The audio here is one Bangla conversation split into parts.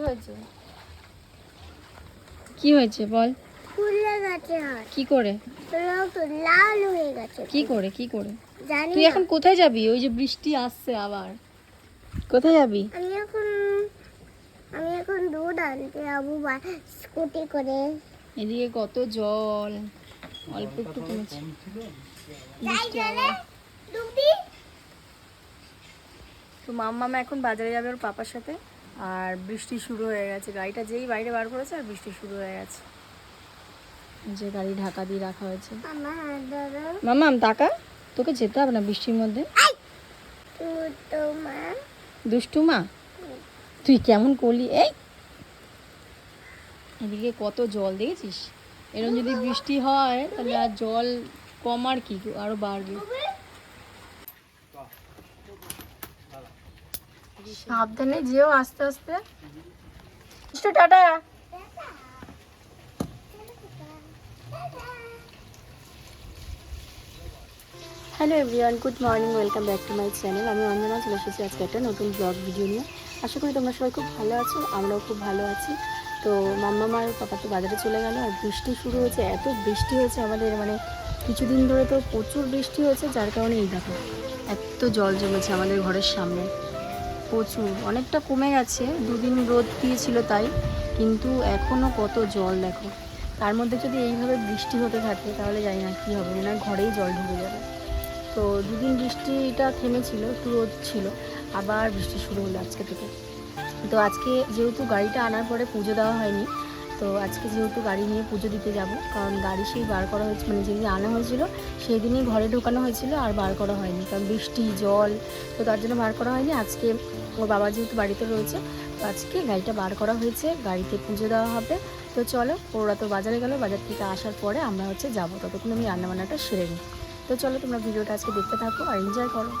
হয়েছে? কি হয়েছে বল? ফুলে গেছে হাত কি করে? লাল হয়ে গেছে। কি করে কি করে? জানি তুই এখন কোথায় যাবি? ওই যে বৃষ্টি আসছে আবার। কোথায় যাবি? আমি এখন আমি এখন দুধ আনতে যাব বা- স্কুটি করে। এদিকে কত জল। অল্প একটু কমেছে। বৃষ্টি আবার। তো মাম্মামা এখন বাজারে যাবে ওর পাপার সাথে? আর বৃষ্টি শুরু হয়ে গেছে। গাড়িটা যেই বাইরে বার করেছে আর বৃষ্টি শুরু হয়ে গেছে। যে গাড়ি ঢাকা দিয়ে রাখা হয়েছে। হাত ধরো তোকে যেতে হবে না বৃষ্টির মধ্যে। তুই দুষ্টু মা? তুই কেমন করলি? এই! এদিকে কত জল দেখেছিস? এরকম যদি বৃষ্টি হয় তাহলে আর জল কম আর কি আরও বাড়বে। সাবধানে যেও আস্তে আস্তে। Tata. Hello everyone good morning welcome back to my channel আমি অঞ্জনা, চলে এসেছি আজকে একটা নতুন ব্লগ ভিডিও নিয়ে। আশা করি তোমরা সবাই খুব ভালো আছো, আমরাও খুব ভালো আছি। তো মাম্মা মার পাপা তো বাজারে চলে গেল, আর বৃষ্টি শুরু হয়েছে, এত বৃষ্টি হয়েছে আমাদের মানে কিছুদিন ধরে তো প্রচুর বৃষ্টি হয়েছে, যার কারণে এই দেখো, এত জল জমেছে আমাদের ঘরের সামনে। প্রচুর। অনেকটা কমে গেছে, দুদিন রোদ দিয়েছিল তাই, কিন্তু এখনও কত জল দেখো। তার মধ্যে যদি এইভাবে বৃষ্টি হতে থাকে, তাহলে জানি না কী হবে না ঘরেই জল ঢুকে যাবে। তো দুদিন বৃষ্টিটা থেমেছিল, একটু রোদ ছিল, আবার বৃষ্টি শুরু হলো আজকে থেকে। তো আজকে যেহেতু গাড়িটা আনার পরে পুজো দেওয়া হয়নি, তো আজকে যেহেতু গাড়ি নিয়ে পুজো দিতে যাব, কারণ গাড়ি সেই বার করা হয়েছে মানে যেদিন আনা হয়েছিল সেই দিনই ঘরে ঢোকানো হয়েছিল আর বার করা হয়নি, কারণ বৃষ্টি, জল, তো তার জন্য বার করা হয়নি। আজকে ওর বাবা যেহেতু বাড়িতে রয়েছে, তো আজকে গাড়িটা বার করা হয়েছে, গাড়িতে পুজো দেওয়া হবে। তো চলো, ওরা তো বাজারে গেল, বাজার থেকে আসার পরে আমরা হচ্ছে যাব। ততক্ষণ আমি রান্নাবান্নাটা সেরে নিই। তো চলো তোমরা ভিডিওটা আজকে দেখতে থাকো আর এনজয় করো।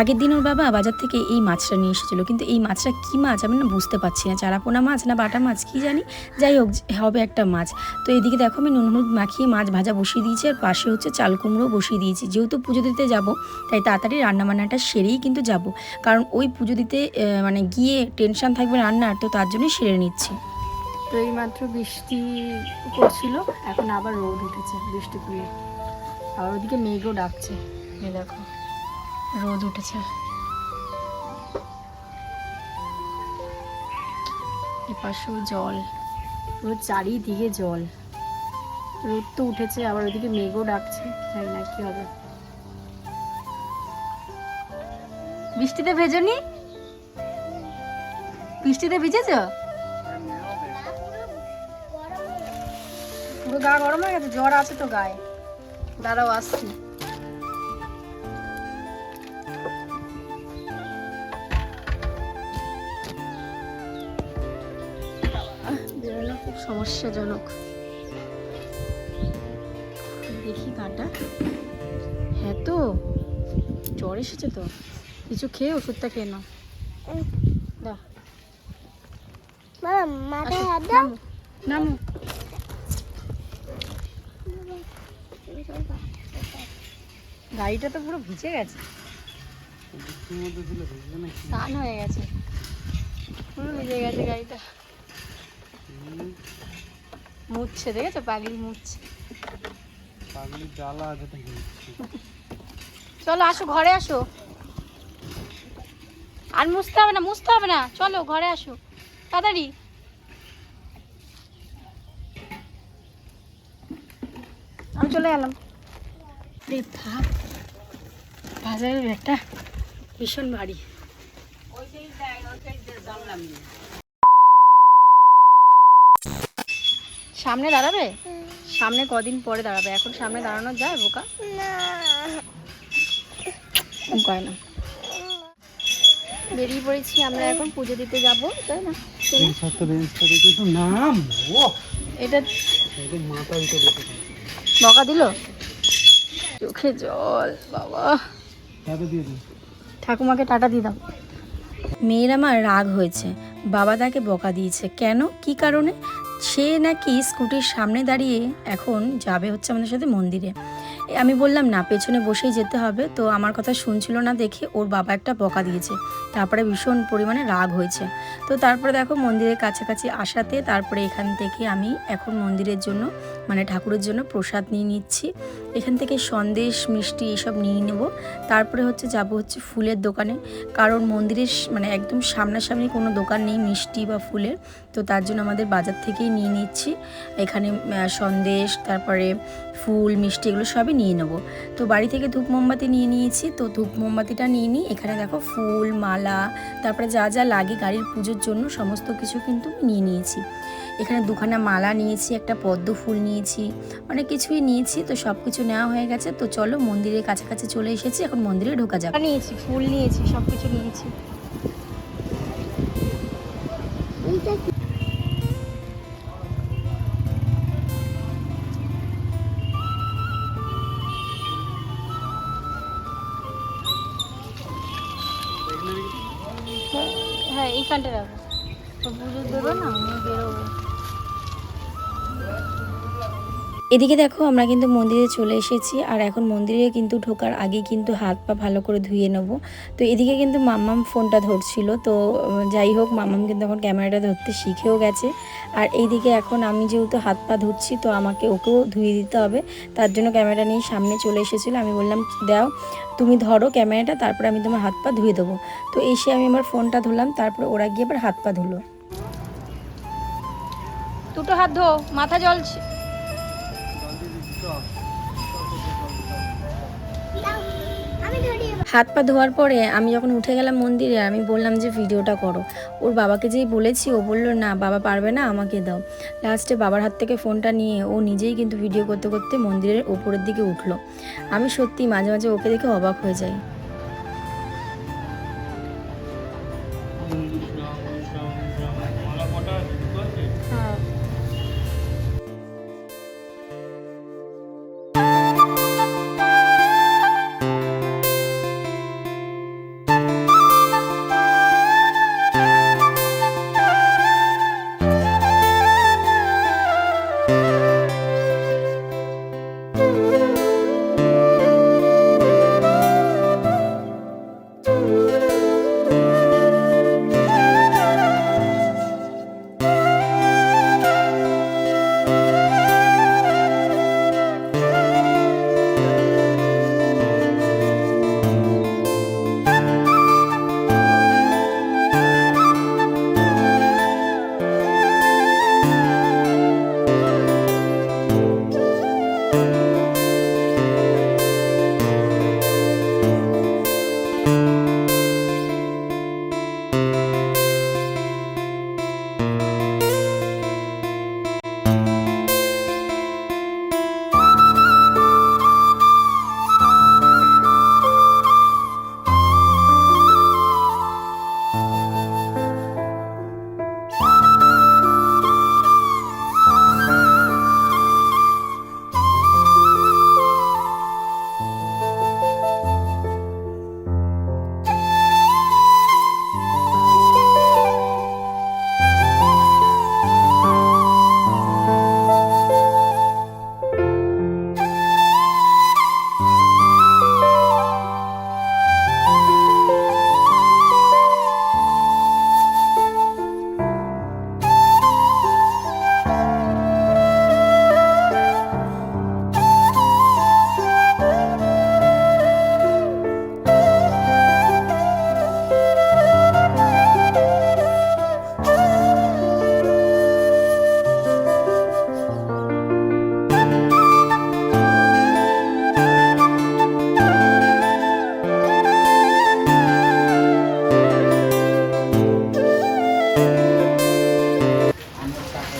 আগের দিন ওর বাবা বাজার থেকে এই মাছটা নিয়ে এসেছিল কিন্তু এই মাছটা কি মাছ আমি না বুঝতে পারছি না চারাপোনা মাছ না বাটা মাছ কি জানি? যাই হোক হবে একটা মাছ। তো এদিকে দেখো আমি নুন হলুদ মাখিয়ে মাছ ভাজা বসিয়ে দিয়েছি আর পাশে হচ্ছে চাল কুমড়ো বসিয়ে দিয়েছি। যেহেতু পুজো দিতে যাব তাই তাড়াতাড়ি রান্নাবান্নাটা সেরেই কিন্তু যাব। কারণ ওই পুজো দিতে মানে গিয়ে টেনশন থাকবে রান্নার তো তার জন্যই সেরে নিচ্ছি। তো এই মাত্র বৃষ্টি পড়ছিল এখন আবার রোদ উঠেছে বৃষ্টি পুড়ে আর ওদিকে মেঘও ডাকছে। দেখো। রোদ উঠেছে। এপাশেও জল। পুরো চারিদিকে জল। রোদ তো উঠেছে, আবার ওদিকে মেঘও ডাকছে। জানি না কি হবে। বৃষ্টিতে ভেজনি বৃষ্টিতে ভিজেছ? পুরো গা গরম হয়ে গেছে, জ্বর আছে তো গায়ে। দাঁড়াও, আসছি। সমস্যাজনক। দেখি কাটা। হ্যাঁ তো জ্বর এসেছে তো? কিছু খেয়ে ওষুধটা খেয়ে নাও। দাও। নামো গাড়িটা তো পুরো ভিজে গেছে। স্নান হয়ে গেছে। পুরো ভিজে গেছে গাড়িটা। মুছছে দেখেছ? পাগলি মুছছে পাগলি জ্বালা আছে তো চলো আসো ঘরে আসো। আর মুছতে হবে না মুছতে হবে না। চলো ঘরে আসো। তাড়াতাড়ি। আমি চলে গেলাম। রে থাক বাজারের ব্যাগটা ভীষণ ভারী সামনে দাঁড়াবে? সামনে কদিন পরে দাঁড়াবে? এখন সামনে দাঁড়ানো যায় বোকা? না। না। বেরিয়ে পড়েছি আমরা এখন পুজো দিতে যাব তাই না? নাম। ও এটা মাথা উঠে বকা দিল? চোখে জল বাবা। ঠাকুমাকে টাটা দিয়ে দাও। মেয়ের আমার রাগ হয়েছে। বাবা তাকে বকা দিয়েছে। কেন? কি কারণে? সে নাকি স্কুটির সামনে দাঁড়িয়ে এখন যাবে হচ্ছে আমাদের সাথে মন্দিরে। আমি বললাম, না, পেছনে বসেই যেতে হবে। তো আমার কথা শুনছিল না দেখে ওর বাবা একটা বকা দিয়েছে। তারপরে ভীষণ পরিমাণে রাগ হয়েছে। তো তারপরে দেখো মন্দিরের কাছাকাছি আসাতে তারপরে এখান থেকে আমি এখন মন্দিরের জন্য মানে ঠাকুরের জন্য প্রসাদ নিয়ে নিচ্ছি। এখান থেকে সন্দেশ, মিষ্টি এসব নিয়ে নেব। তারপরে হচ্ছে যাব হচ্ছে ফুলের দোকানে। কারণ মন্দিরের মানে একদম সামনাসামনি কোনো দোকান নেই মিষ্টি বা ফুলের। তো তার জন্য আমাদের বাজার থেকেই নিয়ে নিচ্ছি। এখানে সন্দেশ, তারপরে ফুল, মিষ্টি এগুলো সবই নিয়ে নেব। তো বাড়ি থেকে ধূপ মোমবাতি নিয়ে নিয়েছি। তো ধূপ মোমবাতিটা নিয়ে নিই। এখানে দেখো ফুল, মালা, তারপরে যা যা লাগে গাড়ির পুজোর জন্য সমস্ত কিছু কিন্তু নিয়ে নিয়েছি। এখানে দুখানা মালা নিয়েছি, একটা পদ্ম ফুল নিয়েছি, অনেক কিছুই নিয়েছি, তো সব কিছু নেওয়া হয়ে গেছে। তো চলো মন্দিরের কাছাকাছি চলে এসেছি, এখন মন্দিরে ঢোকা যাবে নিয়েছি, ফুল নিয়েছি সব কিছু নিয়েছি। হ্যাঁ এইখানটা রাখো। পুজো দেবে না? আমি এদিকে দেখো, আমরা কিন্তু মন্দিরে চলে এসেছি, আর এখন মন্দিরে কিন্তু ঢোকার আগে কিন্তু হাত পা ভালো করে ধুয়ে নেব। তো এদিকে কিন্তু মাম্মাম ফোনটা ধরছিল, তো যাই হোক, মাম্মাম কিন্তু এখন ক্যামেরাটা ধরতে শিখেও গেছে। আর এইদিকে এখন আমি যেহেতু হাত পা ধুচ্ছি, তো আমাকে ওকেও ধুয়ে দিতে হবে। তার জন্য ক্যামেরাটা নিয়ে সামনে চলে এসেছিল, আমি বললাম দাও, তুমি ধরো ক্যামেরাটা, তারপরে আমি তোমার হাত পা ধুয়ে দেবো। তো এসে আমি আমার ফোনটা ধুলাম তারপরে ওরা গিয়ে আবার হাত পা ধুলো। দুটো হাত ধো, মাথা জলছে। হাত পা ধোয়ার পরে আমি যখন উঠে গেলাম মন্দিরে, আমি বললাম যে, ভিডিওটা করো। ওর বাবাকে যেই বলেছি, ও বলল, না, বাবা পারবে না, আমাকে দাও। লাস্টে বাবার হাত থেকে ফোনটা নিয়ে ও নিজেই কিন্তু ভিডিও করতে করতে মন্দিরের ওপরের দিকে উঠল। আমি সত্যি মাঝে মাঝে ওকে দেখে অবাক হয়ে যাই।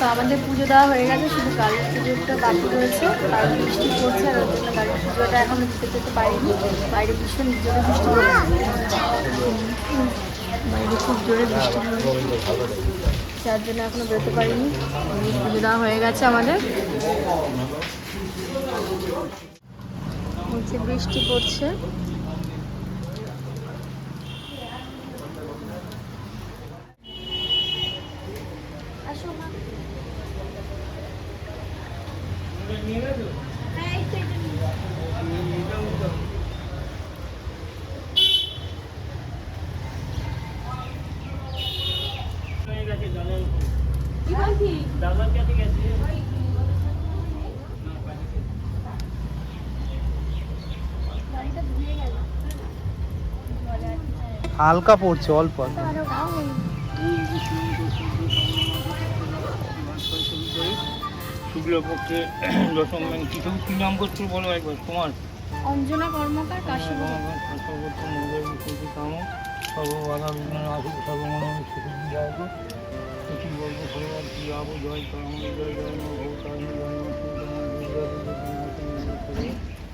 তো আমাদের পুজো দেওয়া হয়ে গেছে, শুধু কালীর পুজোটা বাকি রয়েছে, কারণ বৃষ্টি পড়ছে আর ওর জন্য কালীর পুজোটা এখনও দিতে যেতে পারিনি। বাইরে ভীষণ জোরে বৃষ্টি বাইরে খুব জোরে বৃষ্টি যার জন্য এখনও বেরোতে পারিনি। পুজো দেওয়া হয়ে গেছে আমাদের। বৃষ্টি পড়ছে আসো মা। হ্যাঁ, এই তো এটা নিয়ে। দাদার কাছে গেছে হালকা পড়ছে অল্প অল্প। শুক্লপক্ষে দশম কিছু কি নাম করছ বলো একবার তোমার? অঞ্জনা কর্মকার কাশ্যপ সর্ববাধা বিঘ্ন আসুক সর্বমন সুখী বিধায়ক। সুখী বর্গ ভগবান কি আবু জয় করম জয় জয় ভৌতারণ জয়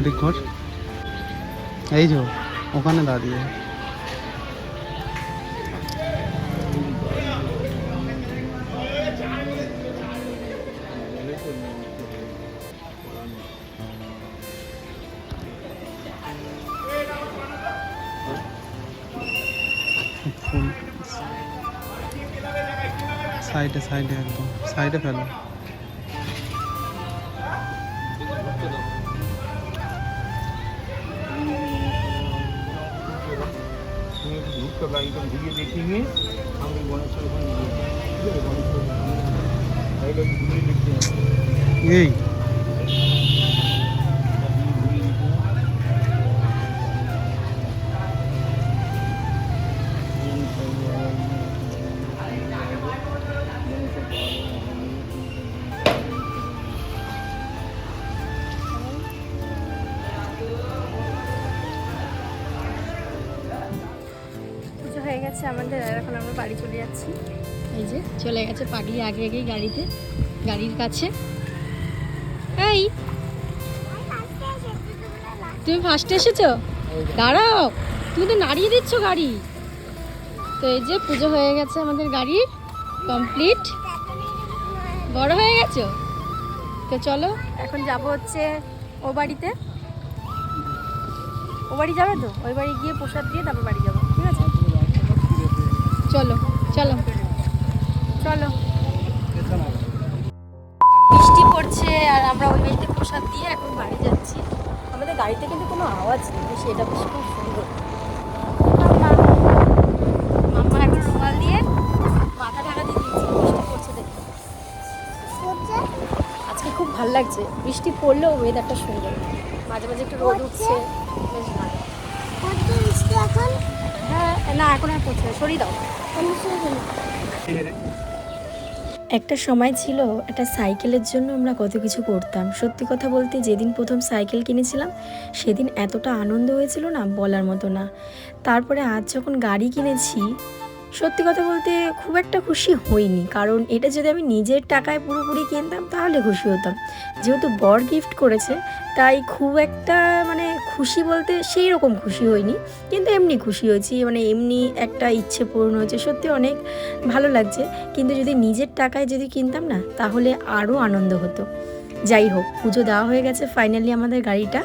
দিক ঘর। এই যে ওখানে দাঁড়িয়ে। সাইডে সাইডে একদম। সাইডে ফেলো। বাড়ি চলে যাচ্ছি। এই যে চলে গেছে পাগলি আগে আগেই গাড়িতে গাড়ির কাছে। এই! তুমি ফার্স্টে এসেছ? দাঁড়াও তুমি তো নাড়িয়ে দিচ্ছ গাড়ি। তো এই যে পুজো হয়ে গেছে আমাদের গাড়ির কমপ্লিট বড় হয়ে গেছো? তো চলো। এখন যাব হচ্ছে ও বাড়িতে। ও বাড়ি যাবে তো? ওই বাড়ি গিয়ে প্রসাদ দিয়ে তারপর বাড়ি যাব। চলো চলো। চলো। বৃষ্টি পড়ছে আর আমরা ওই বাড়িতে প্রসাদ দিয়ে এখন বাড়ি যাচ্ছি। আমাদের গাড়িতে কিন্তু কোনো আওয়াজ নেই সেটা বেশ খুব সুন্দর। মাম্মা এখন রুমাল দিয়ে মাথা ঢাকা দিয়ে দিয়েছে বৃষ্টি পড়ছে দেখে আজকে খুব ভালো লাগছে বৃষ্টি পড়লেও ওয়েদারটা সুন্দর। মাঝে মাঝে একটু রোদ উঠছে বেশ ভালো। হ্যাঁ না এখন আর একটা সময় ছিল, একটা সাইকেলের জন্য আমরা কত কিছু করতাম। সত্যি কথা বলতে, যেদিন প্রথম সাইকেল কিনেছিলাম, সেদিন এতটা আনন্দ হয়েছিল না, বলার মতো না। তারপরে আজ যখন গাড়ি কিনেছি সত্যি কথা বলতে খুব একটা খুশি হইনি। কারণ এটা যদি আমি নিজের টাকায় পুরোপুরি কিনতাম তাহলে খুশি হতাম। যেহেতু বর গিফট করেছে তাই খুব একটা মানে খুশি বলতে সেই রকম খুশি হইনি। কিন্তু এমনি খুশি হয়েছি মানে এমনি একটা ইচ্ছে পূরণ হয়েছে। সত্যি অনেক ভালো লাগছে। কিন্তু যদি নিজের টাকায় যদি কিনতাম না তাহলে আরও আনন্দ হতো। যাই হোক পুজো দেওয়া হয়ে গেছে ফাইনালি আমাদের গাড়িটা।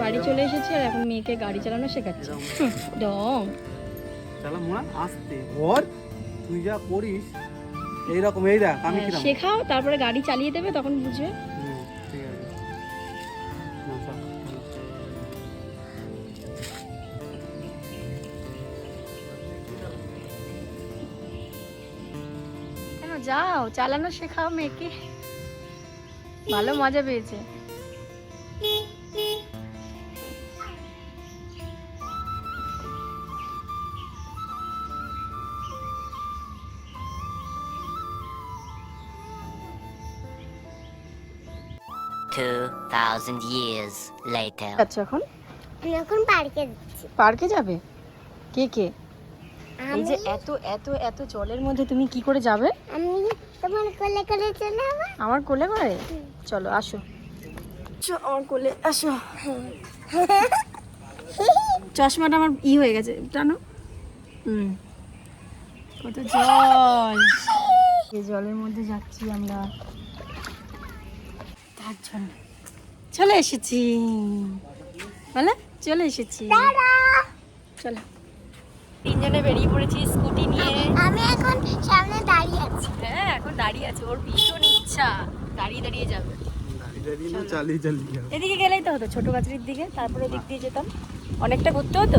বাড়ি চলে এসেছি আর এখন মেয়েকে গাড়ি চালানো শেখাচ্ছি। ডং চালা মোড়া আসতে। ওর তুই যা করিস এইরকম এই দেখ আমি কীরকম। শেখাও তারপরে গাড়ি চালিয়ে দেবে তখন বুঝবে। কেন যাও চালানো শেখাও মেয়েকে। ভালো মজা পেয়েছে। Two thousand years later. আচ্ছা এখন? আমি এখন পার্কে যাচ্ছি। পার্কে যাবে? কে কে? এই যে এত এত এত জলের মধ্যে তুমি কি করে যাবে? আমি তোমার কোলে কোলে চলে আমার আমার কোলে করে? চলো আসো। চো আমার কোলে আসো। চশমাটা আমার ই হয়ে গেছে টানো। হুম। কত জল। এই জলের মধ্যে যাচ্ছি আমরা তার জন্য। চলে এসেছি। বলে চলে এসেছি। চলো। তিনজনে বেরিয়ে পড়েছি স্কুটি নিয়ে। আমি এখন সামনে দাঁড়িয়ে আছি। হ্যাঁ এখন দাঁড়িয়ে আছে। ওর ভীষণ ইচ্ছা। দাঁড়িয়ে দাঁড়িয়ে যাবে। এদিকে গেলেই তো হতো ছোট গাছের দিকে তারপরে ওদিক দিয়ে যেতাম। অনেকটা ঘুরতে হতো।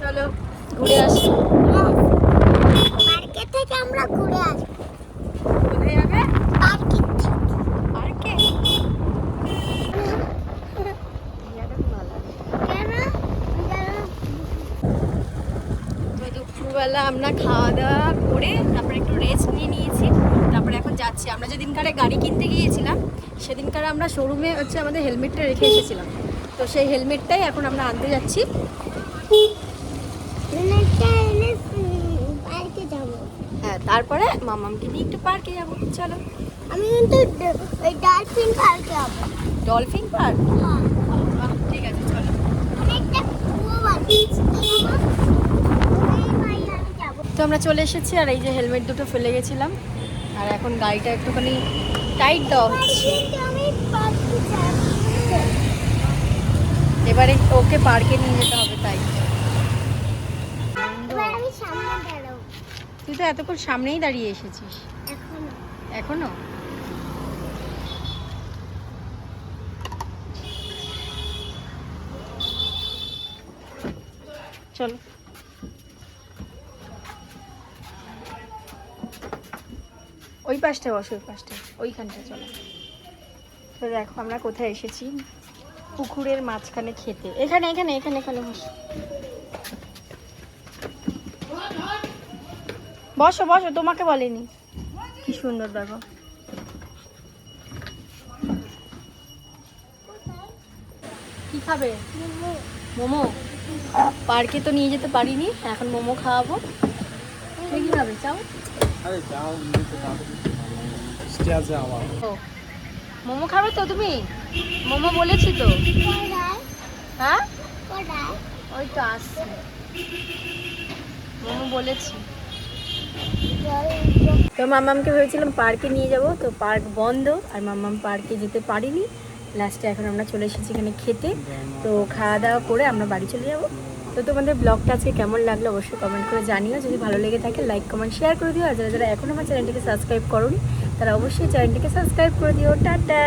চলো। ঘুরে আসি পার্কে থেকে আমরা ঘুরে আসব। কোথায় যাবে? পার্কে পার্কে দুপুরবেলা আমরা খাওয়া দাওয়া করে তারপরে একটু রেস্ট নিয়ে নিয়েছি। তারপরে এখন যাচ্ছি। আমরা যেদিনকারে গাড়ি কিনতে গিয়েছিলাম সেদিনকার আমরা শোরুমে হচ্ছে আমাদের হেলমেটটা রেখে এসেছিলাম। তো সেই হেলমেটটাই এখন আমরা আনতে যাচ্ছি পার্কে যাব হ্যাঁ তারপরে মামামকে নিয়ে একটু পার্কে যাব চলো। আমি কিন্তু ওই ডলফিন পার্কে যাব। ডলফিন পার্ক হ্যাঁ। ঠিক আছে চলো। তো আমরা চলে এসেছি আর এই যে হেলমেট দুটো ফেলে গেছিলাম। আর এখন গাড়িটা একটুখানি টাইট দেওয়া হচ্ছে যাব। এবারে ওকে পার্কে নিয়ে যেতে হবে তাই এবার আমি সামনে দাঁড়াবো তুই তো এতক্ষণ সামনেই দাঁড়িয়ে এসেছিস। এখনও। এখনও? চলো। ওই পাশটায় বসো ওই পাশটায় ওইখানটা চলো। তো দেখো আমরা কোথায় এসেছি? পুকুরের মাঝখানে খেতে। এখানে এখানে এখানে এখানে বসো। বসো বসো তোমাকে বলেনি। কি সুন্দর দেখো। কি খাবে? মোমো। পার্কে তো নিয়ে যেতে পারিনি এখন মোমো খাওয়াবো। তুমি কি খাবে? চাও? মোমো খাবে তো তুমি? মোমো বলেছি তো। হ্যাঁ? ওই তো আসছে। মোমো বলেছি। তো মাম্মামকে ভেবেছিলাম পার্কে নিয়ে যাব। তো পার্ক বন্ধ, আর মাম্মাম পার্কে যেতে পারিনি। লাস্টে এখন আমরা চলে এসেছি এখানে খেতে। তো খাওয়া দাওয়া করে আমরা বাড়ি চলে যাব। তো তোমাদের ব্লগটা আজকে কেমন লাগল অবশ্যই কমেন্ট করে জানিও। যদি ভালো লেগে থাকে লাইক কমেন্ট শেয়ার করে দিও। আর যারা যারা এখন আমার চ্যানেলটিকে সাবস্ক্রাইব করোনি, তারা অবশ্যই চ্যানেলটিকে সাবস্ক্রাইব করে দিও। টাটা!